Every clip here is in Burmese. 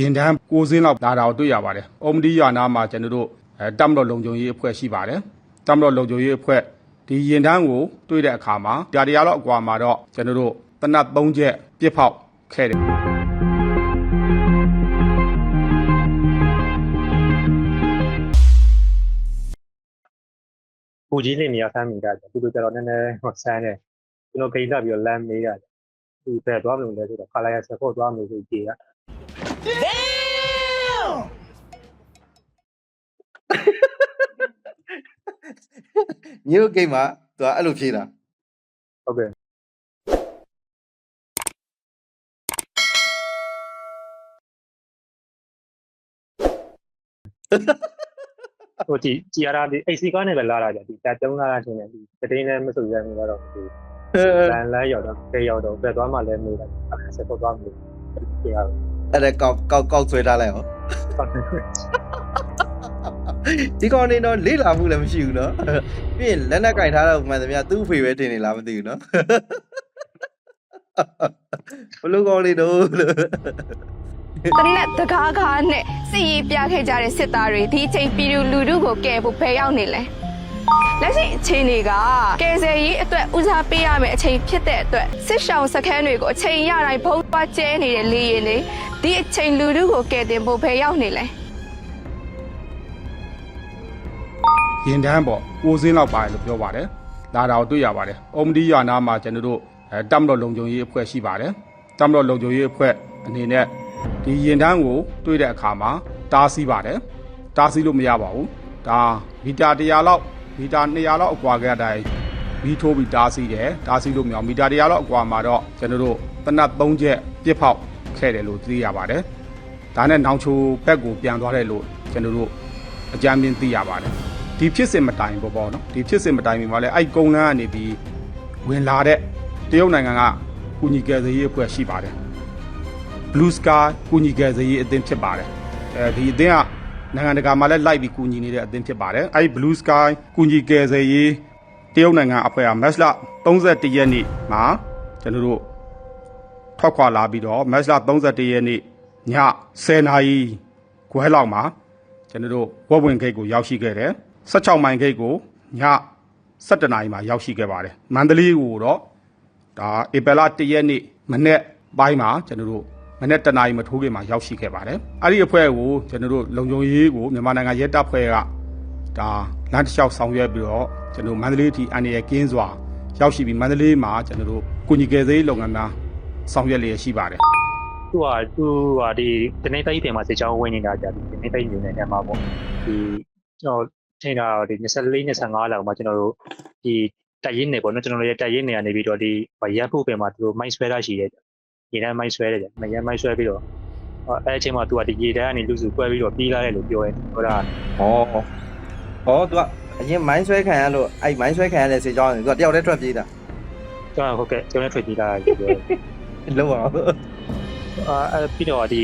ရင်တန်းကိုစင်းလောက်လာတာကိုတွေ့ရပါတယ်။အုံမဒီရွာနာမှာကျွန်တော်တို့အဲတမ်မတော်လုံခြုံရေးအဖွဲ့ရှိပါတယ်။တမ်မတော်လုံခြုံရေးအဖွဲ့ဒီရင်တန်းကိုတွေ့တဲ့အခါမှာကြာတရားလောက်အကွာမှာတော့ကျွန်တော်တို့တနတ်၃ချက်ပြစ်ဖောက်ခဲ့တယ်ပူကြီးလေးနေရာဆမ်းမိတာကြသူတို့ကျတော့နည်းနည်းဟောဆန်းတယ်ကျွန်တော်ဂိမ်းတက်ပြီးတော့လမ်းမေးတာသူပဲသွားမလို့လဲဆိုတော့ခလာရဆက်ဖို့သွားမလို့ဆိုကြည်က မျိုးကိတ်မှာသူကအဲ့လိုဖြေတာဟုတ်ကဲ့ဟိုကြည်ကြည်ရတာဒီ AC ကားနဲ့ပဲလာတာကြဒီတက်တုံးလာတာချင်းတယ်ဒီတတိနဲ့မဆိုရဘူးတော့ဒီလမ်းလမ်းရောက်တော့တေးရောက်တော့ပဲသွားမှလည်းမေးတာအခါဆက်ဖို့သွားမလို့ကြည်ရတော့ အဲ့ဒါကောက်ကောက်ကောက်ဆွဲထားလိုက်ဟောဒီကောင်နေတော့လေးလာမှုလည်းမရှိဘူးနော်ပြီးရင်လက်နဲ့ကင်ထားတော့မှန်သမျှသူ့အဖေပဲတင်နေလားမသိဘူးနော်ဘလို့ကောင်နေတော့လို့တနေ့တကားကားနဲ့စီရီပြခဲ့ကြတဲ့စစ်သားတွေဒီချိန်ပြည်သူလူထုကိုကယ်ဖို့ဖယ်ရောက်နေလဲ လက်ရှိအချိန်တွေကကယ်ဆယ်ရေးအတွက်ဦးစားပေးရမယ့်အချိန်ဖြစ်တဲ့အတွက်စစ်ရှောင်စခန်းတွေကိုအချိန်ရတိုင်းဘုံသွားကျဲနေတဲ့လေရင်တွေဒီအချိန်လူထုကိုကယ်တင်ဖို့ဖယ်ရောက်နေလဲရင်တန်းပေါ့ကိုစင်းလောက်ပါတယ်လို့ပြောပါတယ်။လာတာကိုတွေ့ရပါတယ်။အုံမဒီရွာနာမှာကျွန်တော်တို့အဲတမ်မတော်လုံခြုံရေးအဖွဲ့ရှိပါတယ်။တမ်မတော်လုံခြုံရေးအဖွဲ့အနေနဲ့ဒီရင်တန်းကိုတွေ့တဲ့အခါမှာတားဆီးပါတယ်။တားဆီးလို့မရပါဘူး။ဒါမီတာ100လောက် မီတာ200လောက်အကွာကအတိုင်းမီထိုးပြီးတားဆီးတယ်။တားဆီးလို့မရဘူးမီတာ100လောက်အကွာမှာတော့ကျွန်တော်တို့တနတ်3ချက်ပြစ်ဖောက်ခဲ့တယ်လို့သိရပါတယ်။ဒါနဲ့နောင်ချိုဘက်ကိုပြန်သွားတယ်လို့ကျွန်တော်တို့အကြမ်းမြင်သိရပါတယ်။ဒီဖြစ်စဉ်မတိုင်ပေါ့ပေါ့နော်ဒီဖြစ်စဉ်မတိုင်မီမှာလဲအဲ့ကုန်းလန်းကနေပြီးဝင်လာတဲ့တရုတ်နိုင်ငံကကုညီကယ်ဆယ်ရေးအဖွဲ့ရှိပါတယ် Blue Sky ကုညီကယ်ဆယ်ရေးအသင်းဖြစ်ပါတယ်အဲဒီအသင်းက နိုင်ငံတကာမှာလည်းလိုက်ပြီးကုညီနေတဲ့အသင်းဖြစ်ပါတယ်အဲ့ဒီ Blue Sky ကုညီကယ်ဆယ်ရေးတရုတ်နိုင်ငံအဖွဲ့ကမက်စလ31ရက်နေ့မှာကျွန်တော်တို့ထွက်ခွာလာပြီးတော့မက်စလ31ရက်နေ့ည10:00နာရီခွဲလောက်မှာကျွန်တော်တို့ဝက်ဝင်ဂိတ်ကိုရောက်ရှိခဲ့တယ်16မိုင်ဂိတ်ကိုည7နာရီမှာရောက်ရှိခဲ့ပါတယ်မန္တလေးကိုတော့ဒါဧပြီလ1ရက်နေ့မနေ့ပိုင်းမှာကျွန်တော်တို့ မနေ့တနာရီမထိုးခင်မှာရောက်ရှိခဲ့ပါတယ်အဲ့ဒီအဖွဲ့ကိုကျွန်တော်တို့လုံခြုံရေးကိုမြန်မာနိုင်ငံရဲတပ်ဖွဲ့ကဒါလမ်းတစ်လျှောက်ဆောင်ရွက်ပြီးတော့ကျွန်တော်တို့မန္တလေးအထိအန်ရကင်းစွာရောက်ရှိပြီးမန္တလေးမှာကျွန်တော်တို့ကုညီကယ်ဆယ်ရေးလုပ်ငန်းများဆောင်ရွက်လျက်ရှိပါတယ်သူကသူကဒီတနေ့တိုင်းတင်မှာစေချောင်းဝင်နေတာကြဒီတနေ့တိုင်းနေနေတဲ့မှာပေါ့ဒီကျွန်တော်ထင်တာဒီ24 25လောက်မှာကျွန်တော်တို့ဒီတက်ရင်နေပေါ့နော်ကျွန်တော်တို့ရဲ့တက်ရင်နေကနေပြီးတော့ဒီရက်ဖို့ပင်မှာသူတို့မိုင်းဆွဲတာရှိတယ် ရေတန်းမိုင်းဆွဲတယ်ကြမရမိုင်းဆွဲပြီးတော့အဲအချိန်မှာသူကဒီရေတန်းကနေလူစုကွဲပြီးတော့ပြီးလာတယ်လို့ပြောရဲဟိုဒါဟောဟောသူကအရင်မိုင်းဆွဲခံရလို့အဲ့မိုင်းဆွဲခံရတဲ့စေကြောင်းသူကတယောက်တည်းထွက်ပြေးတာကျွန်တော်ဟုတ်ကဲ့ကျွန်တော်ထွက်ပြီးလာတယ်ပြောတယ်လုံးအောင်အာအဲပြီးတော့ဒီ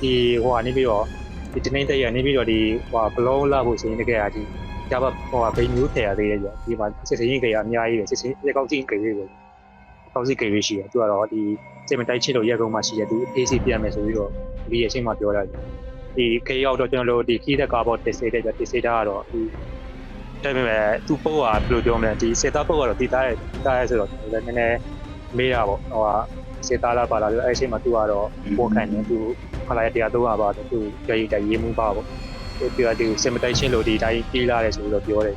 ဒီဟိုကနေပြီးတော့ဒီတနေ့တည်းရနေပြီးတော့ဒီဟိုဘလောလာဖို့ဆိုရင်တကယ်အဒီကြပါဟိုဘိန်းမျိုးထည့်ရသေးတယ်ကြဒီမှာစစ်စင်းကြီးကအများကြီးပဲစစ်စင်းလက်ကောက်ကြီးကြီးပဲ ကောက်စီကြီးပဲရှိတယ်သူကတော့ဒီစိတ်မတိုက်ချစ်လို့ရက်ကုန်းမှရှိတယ်သူအေးစီပြမယ်ဆိုပြီးတော့ဒီအချိန်မှပြောတာဒီခေရောက်တော့ကျွန်တော်တို့ဒီခီးတဲ့ကာဘောတစ်စေတဲ့ကြတစ်စေတာကတော့ဒီဒါပေမဲ့သူပို့ကဘယ်လိုပြောမလဲဒီစေတာပို့ကတော့ဒီသားရဲ့တားရဲ့ဆိုတော့လည်းနည်းနည်းမေးတာပေါ့ဟိုဟာစေတာလာပါလာလို့အဲ့အချိန်မှာသူကတော့ပို့ခံတယ်သူခလာရတရားတော့ပါတော့သူကြည်ကြည်ရေးမှုပါပေါ့သူပြောဒီစင်မတိုက်ချင်းလို့ဒီတိုင်းပြေးလာတယ်ဆိုပြီးတော့ပြောတယ်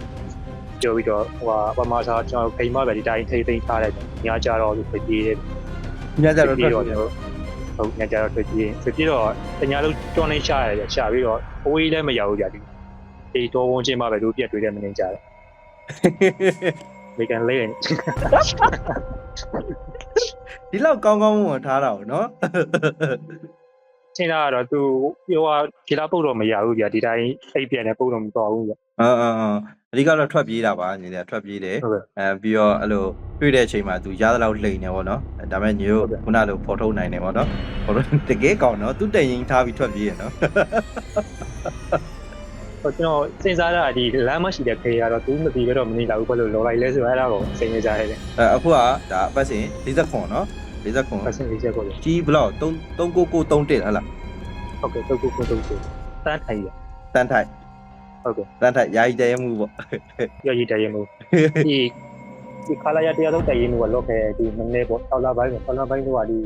ပြောပြီးတော့ဟိုဟာပမာစာကျွန်တော်ခိမ်မပဲဒီတိုင်းထိသိမ်းထားတယ်ညကြတော့သူပြေးတယ်ညကြတော့ထွက်တော့ပြေးကျွန်တော်ဟုတ်ညကြတော့ထွက်ပြေးထွက်ပြေးတော့တညာလုံးတွန်းနေရှာရတယ်ရှာပြီးတော့အဝေးလည်းမရဘူးကြာဒီဒီတော်ဝန်ချင်းမှပဲသူပြက်တွေ့တယ်မနေကြတယ်မေကန်လေးဒီလောက်ကောင်းကောင်းမွန်ထားတာကိုနော်ချင်းလာတော့သူပြောว่าဖြေလာပုတ်တော့မရဘူးကြာဒီတိုင်းအိပ်ပြန်တယ်ပုတ်တော့မတော်ဘူးကြာအင်းအင်းအင်းအဓိကတော့ထွက်ပြေးတာပါညီလေးထွက်ပြေးတယ်ဟုတ်ကဲ့အဲပြီးတော့အဲ့လိုတွေ့တဲ့အချိန်မှာသူရသလောက်လိန်နေဗောနော်အဲဒါပေမဲ့ညီတို့ဟုတ်ကဲ့ခုနလိုဖော်ထုတ်နိုင်တယ်ဗောနော်ဖော်ထုတ်တကယ်ကောင်းနော်သူတရင်ထားပြီးထွက်ပြေးရနော်ဟိုကျွန်တော်စဉ်းစားတာဒီလမ်းမရှိတဲ့ခေကတော့သူမသိဘဲတော့မနေလာဘူးဘယ်လိုလောလိုက်လဲဆိုတော့အဲ့ဒါကိုစိတ်နေကြရတယ်အဲအခုကဒါအပတ်စဉ်49နော်49ပတ်စင်လေးချက်ကိုလေကြီးဘလောက်3 3993တက်ဟဟလားဟုတ်ကဲ့တုတ်ကုတ်ကုတ်တုတ်ကိုတန်းထိုင်ရတန်းထိုက် ဟုတ်ကဲ့တန်းထိုက်ယာယီတရဲမှုပေါ့ရရတရမှုဒီဒီခလာရတရားတော့တရမှုကလော့ခဲဒီမနေ့ပေါ့ဆောက်လာပိုင်းကိုဆောက်လာပိုင်းတော့ဒီ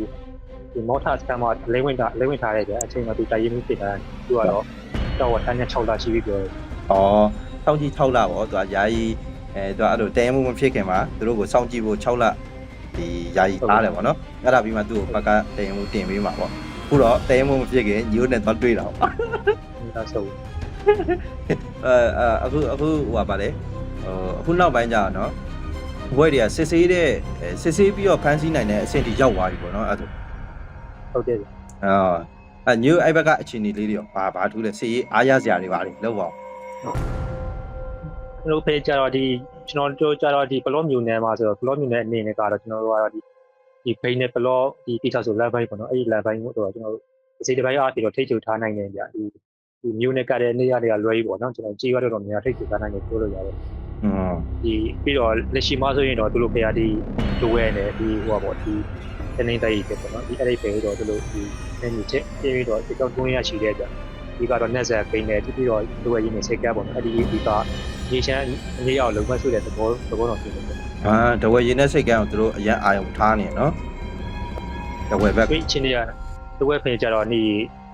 ဒီမော်တာစကမ်မှာအလဲဝင်တာအလဲဝင်ထားတဲ့ကြအချိန်မှာသူတရမှုဖြစ်တာသူကတော့တော့တန်းနဲ့6လရှိပြီပြောတယ်ဩစောင့်ကြည့်6လပေါ့သူကယာယီအဲသူကအဲ့လိုတရဲမှုမဖြစ်ခင်မှာသူတို့ကိုစောင့်ကြည့်ဖို့6လဒီယာယီထားတယ်ပေါ့နော်အဲ့ဒါပြီးမှသူ့ကိုဘက်ကတရဲမှုတင်ပေးမှာပေါ့ခုတော့တရဲမှုမဖြစ်ခင်ညိုးနဲ့တော့တွေ့တာပေါ့ဒါဆို အဲအဲအခုအခုဟိုပါလေဟိုအခုနောက်ပိုင်းကျတော့နော်ဘွဲတွေကစစ်ဆေးတဲ့စစ်ဆေးပြီးတော့ဖမ်းဆီးနိုင်တဲ့အဆင့်ထိရောက်သွားပြီပေါ့နော်အဲ့ဒါဟုတ်ကဲ့အော်အညိုအဲ့ဘက်ကအခြေအနေလေးတွေရောဘာဘာထူးလဲစီရေးအားရစရာတွေပါလေလောက်ပါအောင်ကျွန်တော်ဖေးကြတော့ဒီကျွန်တော်တို့ကြတော့ဒီဘလော့မြူနယ်မှာဆိုတော့ဘလော့မြူနယ်အနေနဲ့ကတော့ကျွန်တော်တို့ကတော့ဒီဒီဘိန်းနဲ့ဘလော့ဒီတိကျဆို level ပေါ့နော်အဲ့ဒီ level ကိုတော့ကျွန်တော်တို့ဒီစိတ်တစ်ပိုင်းအားဖြင့်တော့ထိတ်ချုပ်ထားနိုင်တယ်ဗျဒီ ဒီမြူနယ်ကတဲ့နေရာတွေကလွဲပြီးပေါ့နော်ကျွန်တော်ကြီးရတော့များထိတ်ချုပ်ထားနိုင်တယ်ပြောလို့ရတယ်อืมဒီပြီးတော့လက်ရှိမှာဆိုရင်တော့သူတို့ဖေးရဒီဒဝဲနဲ့ဒီဟိုပါပေါ့ဒီတနေတိုင်းပဲပေါ့နော်ဒီအဲ့ဒီဖေးတော့သူတို့ဒီနေနေချက်ပြီးတော့ဒီတော့တွင်းရရှိတဲ့ဗျဒီကတော့ net set ဘိန်းနဲ့ပြီးတော့ဒဝဲရင်းနဲ့စိတ်ကပ်ပေါ့နော်အဲ့ဒီဒီကရေချမ်းအနေရောက်လုံးဝဆွတဲ့သဘောသဘောတော့ဖြစ်နေတယ်အာတဝဲရင်တဲ့စိတ်ကန်းကိုသူတို့အရင်အာယုံထားနေနော်တဝဲဘက်။ဒီချင်းတွေကတဝက်ဖေးကြတော့နေ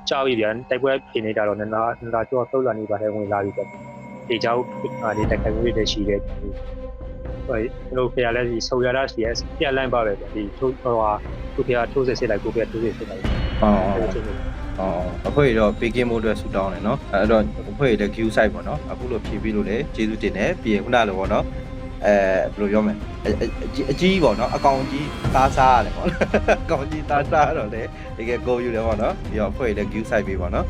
ကြောက်ပြီဗျာတိုက်ပွဲဖြစ်နေကြတော့နနာနနာကျော်သုတ်လာနေပါတယ်ဝင်လာပြီပေါ့။ဒီကြောက်ဒီတိုက်ခိုက်မှုတွေရှိတဲ့ဟိုကျွန်တော်ဖေးရလဲဒီဆော်ရတာရှိရပြက်လိုင်းပါပဲဗျာဒီထိုးဟိုဟာသူဖေးထိုးစစ်စစ်လိုက်ကိုဖေးထိုးစစ်စစ်လိုက်အော်အဲ့လိုချင်းနေအော်အခုရတော့ PK မို့အတွက်ဆူတောင်းတယ်နော်အဲ့တော့အခုရလည်း queue site ပေါ့နော်အခုလိုဖြည့်ပြီးလို့လည်းကျေးဇူးတင်တယ်ပြီးရင်ခုနလိုပေါ့နော် အဲဘယ်လိုပြောမလဲအကြီးပေါ့နော်အကောင်ကြီးသားစားရတယ်ပေါ့အကောင်ကြီးသားစားတော့လေတကယ်ကိုယူတယ်ပေါ့နော်ပြီးတော့ဖွဲ့လည်း queue site ပြီးပေါ့နော်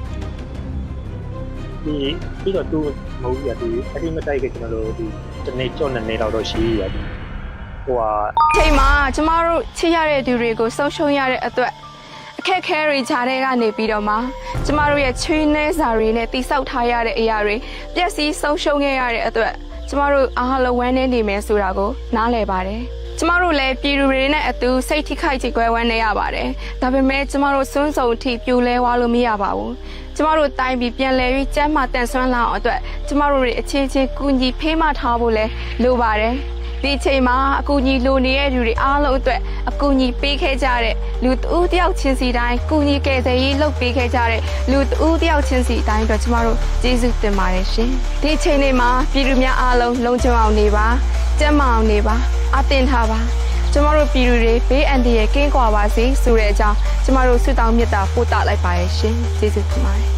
ဒီပြီးတော့သူမဟုတ်ရဒီအတိမတိုက်ကကျွန်တော်တို့ဒီတနေ့ကြော့နေနေတော့တော့ရှိရဒီဟိုဟာချိန်မှာကျမတို့ချစ်ရတဲ့သူတွေကိုဆုံးရှုံးရတဲ့အတွက်အခက်အခဲတွေကြားထဲကနေပြီးတော့မှကျမတို့ရဲ့ချွေးနှဲစာတွေနဲ့တိဆောက်ထားရတဲ့အရာတွေပျက်စီးဆုံးရှုံးခဲ့ရတဲ့အတွက် ကျမတို့အားလုံးဝမ်းနည်းနေမယ်ဆိုတာကိုနားလည်ပါတယ်ကျမတို့လည်းပြည်သူတွေနဲ့အတူစိတ်ထိခိုက်ကြွယ်ဝမ်းနေရပါတယ်။ဒါပေမဲ့ကျမတို့စွန်းစုံအထိပြိုလဲသွားလို့မရပါဘူး။ကျမတို့တိုင်းပြည်ပြန်လည်ပြီးကျန်းမာတန်ဆွမ်းလာအောင်အတွက်ကျမတို့တွေအချင်းချင်းကူညီဖေးမထားဖို့လဲလိုပါတယ်။ ဒီအချိန်မှာအကူအညီလိုနေတဲ့လူတွေအားလုံးအတွက်အကူအညီပေးခဲ့ကြတဲ့လူတဦးတယောက်ချင်းစီတိုင်းကူညီကယ်ဆယ်ရေးလုပ်ပေးခဲ့ကြတဲ့လူတဦးတယောက်ချင်းစီတိုင်းအတွက်ကျမတို့ကျေးဇူးတင်ပါတယ်ရှင်။ဒီအချိန်လေးမှာပြည်သူများအားလုံးလုံခြုံအောင်နေပါကျန်းမာအောင်နေပါအသင်ထားပါကျမတို့ပြည်သူတွေဘေးအန္တရာယ်ကင်းကွာပါစေဆိုတဲ့အကြောင်းကျမတို့ဆုတောင်းမေတ္တာပို့သလိုက်ပါရဲ့ရှင်ကျေးဇူးတင်ပါတယ်